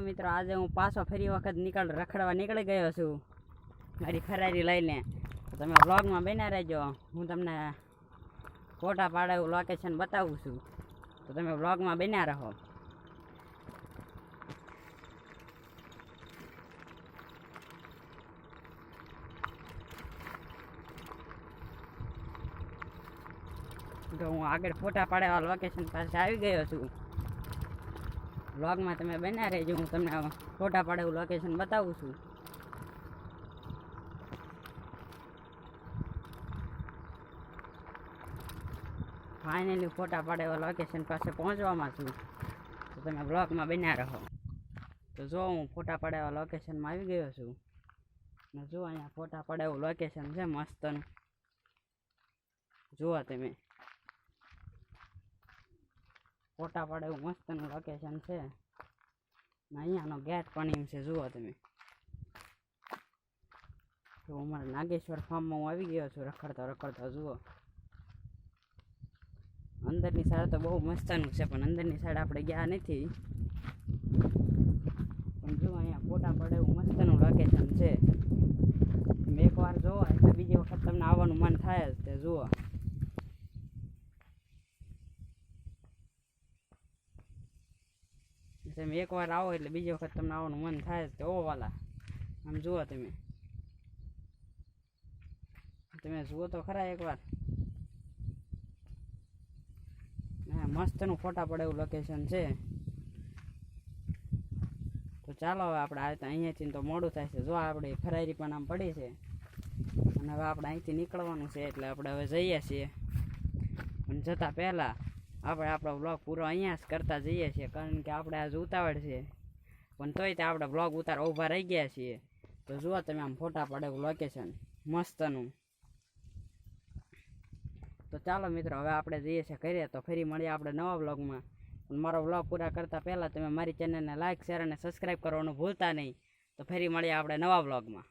મિત્રો, આજે હું પાછો ફરી વખત નીકળ રખડવા નીકળી ગયો છું. મારી ફરારી લઈને. તમે વ્લોગમાં બન્યા રહેજો. હું તમને ફોટા પાડે લોકેશન બતાવું છું. તો તમે વ્લોગમાં બન્યા રહો. તો હું આગળ ફોટા પાડેવા લોકેશન પાસે આવી ગયો છું. વ્લોગમાં તમે બન્યા રહેજો, હું તમને ફોટા પાડેલું લોકેશન બતાવું છું. ફાઇનલી ફોટા પાડેવા લોકેશન પાસે પહોંચવામાં છું. તો તમે બ્લોગમાં બન્યા રહો. તો જો હું ફોટા પાડેવા લોકેશનમાં આવી ગયો છું. ને જો અહીંયા ફોટા પાડેવું લોકેશન છે મસ્તનું. જુઓ તમે. ફોટા પાડે એવું મસ્તનું લોકેશન છે. અહીંયાનો ગેટ પણ એમ છે, જુઓ તમે. તો અમારા નાગેશ્વર ફાર્મમાં હું આવી ગયો છું, રખડતો રખડતા જુઓ. અંદરની સાઈડ તો બહુ મસ્તનું છે, પણ અંદરની સાઈડ આપણે ગયા નથી. પણ જુઓ અહીંયા ફોટા પડે એવું મસ્તનું લોકેશન છે. તમે એકવાર જોવો એટલે બીજી વખત તમને આવવાનું મન થાય જ તે જુઓ. તમે એકવાર આવો એટલે બીજી વખત તમને આવવાનું મન થાય તો ઓ વાલા, આમ જુઓ તમે. તમે જુઓ તો ખરા એકવાર હા, મસ્તનું ફોટા પડે એવું લોકેશન છે. તો ચાલો હવે આપણે આ અહીંયાથી તો મોડું થાય છે. જો આપણે ફરારી પણ આમ પડી છે. અને હવે આપણે અહીંથી નીકળવાનું છે એટલે આપણે હવે જઈએ છીએ. પણ જતાં પહેલાં આપણે આપણો બ્લોગ પૂરો અહીંયા જ કરતા જઈએ છીએ, કારણ કે આપણે આજ ઉતાવળ છે. પણ તોય તે આપણે બ્લોગ ઉતાર ઊભા રહી ગયા છીએ. તો જુઓ તમે આમ ફોટા પડે લોકેશન મસ્તનું. તો ચાલો મિત્રો, હવે આપણે જઈએ છીએ કરીએ તો ફરી મળીએ આપણે નવા વ્લોગમાં પણ મારો વ્લોગ પૂરા કરતાં પહેલાં તમે મારી ચેનલને લાઇક શેર અને સબસ્ક્રાઈબ કરવાનું ભૂલતા નહીં. તો ફરી મળીએ આપણે નવા વ્લોગમાં